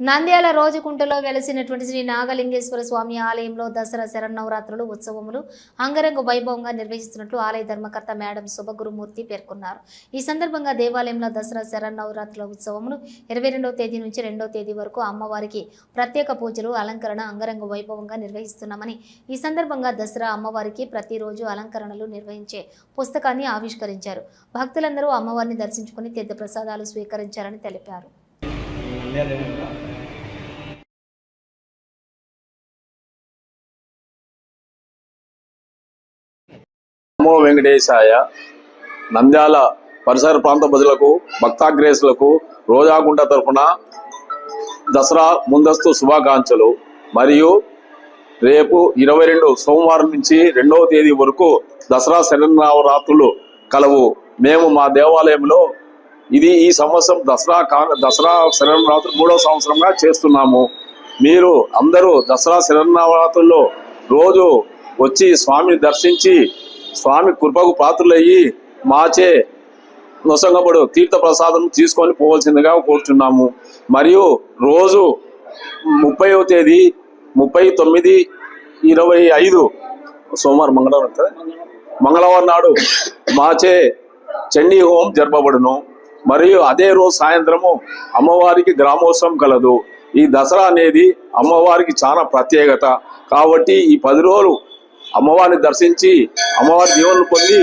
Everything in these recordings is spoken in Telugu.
నంద్యాల రోజుకుంటలో వెలసినటువంటి శ్రీ నాగలింగేశ్వర స్వామి ఆలయంలో దసరా శరన్నవరాత్రులు ఉత్సవములు అంగరంగ వైభవంగా నిర్వహిస్తున్నట్లు ఆలయ ధర్మకర్త మేడం శుభగురుమూర్తి పేర్కొన్నారు. ఈ సందర్భంగా దేవాలయంలో దసరా శరన్నవరాత్రుల ఉత్సవములు ఇరవై రెండవ తేదీ నుంచి రెండవ తేదీ వరకు అమ్మవారికి ప్రత్యేక పూజలు అలంకరణ అంగరంగ వైభవంగా నిర్వహిస్తున్నామని ఈ సందర్భంగా దసరా అమ్మవారికి ప్రతిరోజు అలంకరణలు నిర్వహించే పుస్తకాన్ని ఆవిష్కరించారు. భక్తులందరూ అమ్మవారిని దర్శించుకుని తీర్థ ప్రసాదాలు స్వీకరించారని తెలిపారు. నమో వెంకటేశాయ. నంద్యాల పరిసర ప్రాంత ప్రజలకు భక్తాగ్రేసులకు రోజాగుంట తరఫున దసరా ముందస్తు శుభాకాంక్షలు. మరియు రేపు ఇరవై రెండు సోమవారం నుంచి రెండవ తేదీ వరకు దసరా శరణరావరాత్రులు కలవు. మేము మా దేవాలయంలో ఇది ఈ సంవత్సరం దసరా కా దసరా శరణరాత్రి మూడవ సంవత్సరంగా చేస్తున్నాము. మీరు అందరూ దసరా శరణరాత్రుల్లో రోజు వచ్చి స్వామిని దర్శించి స్వామి కృపకు పాత్రులయ్యి మాచే నొసంగబడు తీర్థ ప్రసాదం తీసుకొని పోవలసిందిగా కోరుచున్నాము. మరియు రోజు ముప్పైవ తేదీ ముప్పై తొమ్మిది ఇరవై ఐదు సోమవారం మంగళవారం కదా? మంగళవారం నాడు మాచే చండీ హోమం జరపబడును. మరియు అదే రోజు సాయంత్రము అమ్మవారికి గ్రామోత్సవం కలదు. ఈ దసరా అనేది అమ్మవారికి చాలా ప్రత్యేకత. కాబట్టి ఈ పది రోజులు అమ్మవారిని దర్శించి అమ్మవారి దీవెనలు పొంది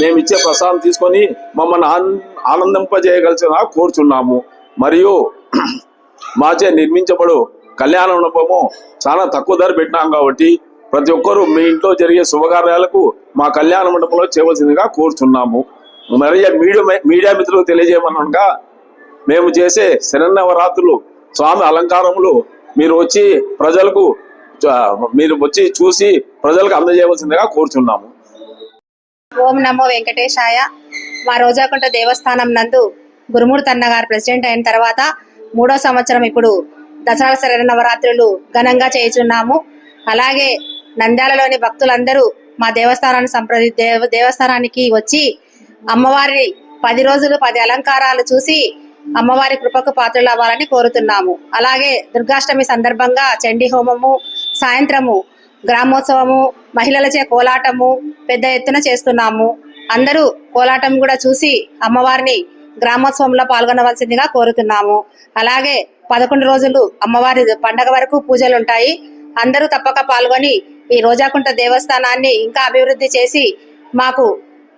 మేము ఇచ్చే ప్రసాదం తీసుకొని మమ్మల్ని ఆన్- ఆనందింపజేయగలిసిన కోరుచున్నాము. మరియు మాచే నిర్మించబడు కళ్యాణ మండపము చాలా తక్కువ ధర పెట్టినాం కాబట్టి ప్రతి ఒక్కరూ మీ ఇంట్లో జరిగే శుభకార్యాలకు మా కళ్యాణ మండపంలో చేయవలసిందిగా కోరుచున్నాము. మరి మీడియా మీడియా మిత్రులకు తెలియజేయమనగా మేము చేసే శరన్నవరాత్రులు స్వామి అలంకారములు మీరు వచ్చి ప్రజలకు మీరు వచ్చి చూసి ప్రజలకు అందజేయవలసిందిగా కోరుచున్నాము. ఓం నమో వెంకటేశాయ. మా రోజాకుంట దేవస్థానం నందు గురుమూర్తి అన్న గారు ప్రెసిడెంట్ అయిన తర్వాత మూడో సంవత్సరం ఇప్పుడు దసరా శరణ నవరాత్రులు ఘనంగా చేయుచున్నాము. అలాగే నంద్యాలలోని భక్తులందరూ మా దేవస్థానాన్ని సంప్రది దేవ దేవస్థానానికి వచ్చి అమ్మవారి పది రోజులు పది అలంకారాలు చూసి అమ్మవారి కృపకు పాత్రలు అవ్వాలని కోరుతున్నాము. అలాగే దుర్గాష్టమి సందర్భంగా చండీ హోమము సాయంత్రము గ్రామోత్సవము మహిళలచే కోలాటము పెద్ద ఎత్తున చేస్తున్నాము. అందరూ కోలాటం కూడా చూసి అమ్మవారిని గ్రామోత్సవంలో పాల్గొనవలసిందిగా కోరుతున్నాము. అలాగే పదకొండు రోజులు అమ్మవారి పండగ వరకు పూజలు ఉంటాయి. అందరూ తప్పక పాల్గొని ఈ రోజాకుంట దేవస్థానాన్ని ఇంకా అభివృద్ధి చేసి మాకు